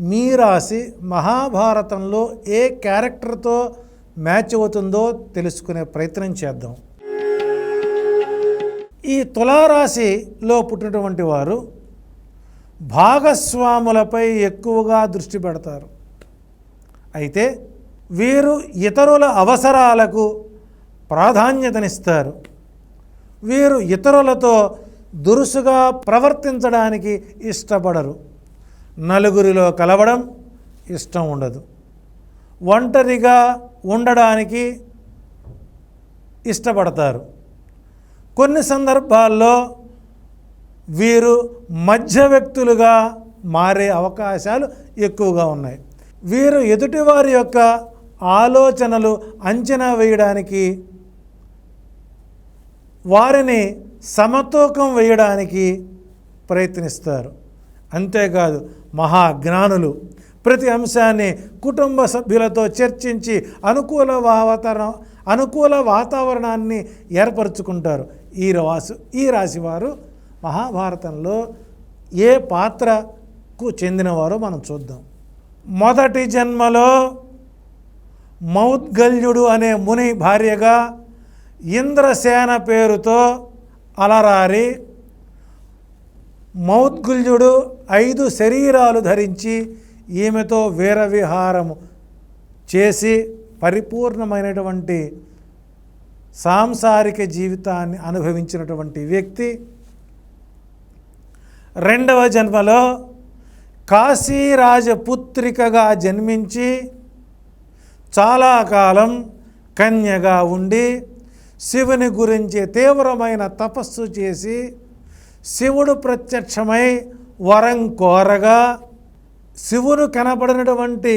మీ రాశి మహాభారతంలో ఏ క్యారెక్టర్తో మ్యాచ్ అవుతుందో తెలుసుకునే ప్రయత్నం చేద్దాం. ఈ తులారాశిలో పుట్టినటువంటి వారు భాగస్వాములపై ఎక్కువగా దృష్టి పెడతారు. అయితే వీరు ఇతరుల అవసరాలకు ప్రాధాన్యతనిస్తారు. వీరు ఇతరులతో దురుసుగా ప్రవర్తించడానికి ఇష్టపడరు. నలుగురిలో కలవడం ఇష్టం ఉండదు. ఒంటరిగా ఉండడానికి ఇష్టపడతారు. కొన్ని సందర్భాల్లో వీరు మధ్య వ్యక్తులుగా మారే అవకాశాలు ఎక్కువగా ఉన్నాయి. వీరు ఎదుటివారి యొక్క ఆలోచనలు అంచనా వేయడానికి వారిని సమతూకం వేయడానికి ప్రయత్నిస్తారు. అంతేకాదు మహాజ్ఞానులు ప్రతి అంశాన్ని కుటుంబ సభ్యులతో చర్చించి అనుకూల వాతావరణం అనుకూల వాతావరణాన్ని ఏర్పరచుకుంటారు. ఈ రాసు ఈ రాశివారు మహాభారతంలో ఏ పాత్రకు చెందినవారో మనం చూద్దాం. మొదటి జన్మలో మౌద్గల్యుడు అనే ముని భార్యగా ఇంద్రసేన పేరుతో అలరారి మౌద్గుల్యుడు ఐదు శరీరాలు ధరించి ఈమెతో వీరవిహారము చేసి పరిపూర్ణమైనటువంటి సాంసారిక జీవితాన్ని అనుభవించినటువంటి వ్యక్తి. రెండవ జన్మలో కాశీరాజపుత్రికగా జన్మించి చాలా కాలం కన్యగా ఉండి శివుని గురించి తీవ్రమైన తపస్సు చేసి శివుడు ప్రత్యక్షమై వరం కోరగా శివుడు కనబడినటువంటి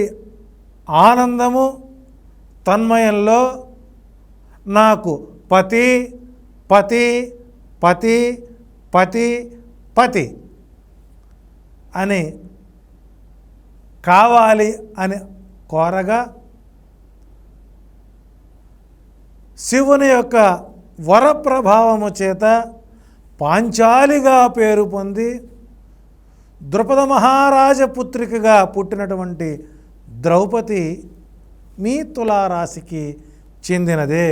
ఆనందము తన్మయంలో నాకు పతి పతి పతి పతి పతి అని కావాలి అని కోరగా శివుని యొక్క వరప్రభావము చేత పాంచాలిగా పేరు పొంది ద్రుపద మహారాజ పుత్రికగా పుట్టినటువంటి ద్రౌపది మీ తులారాశికి చెందినదే.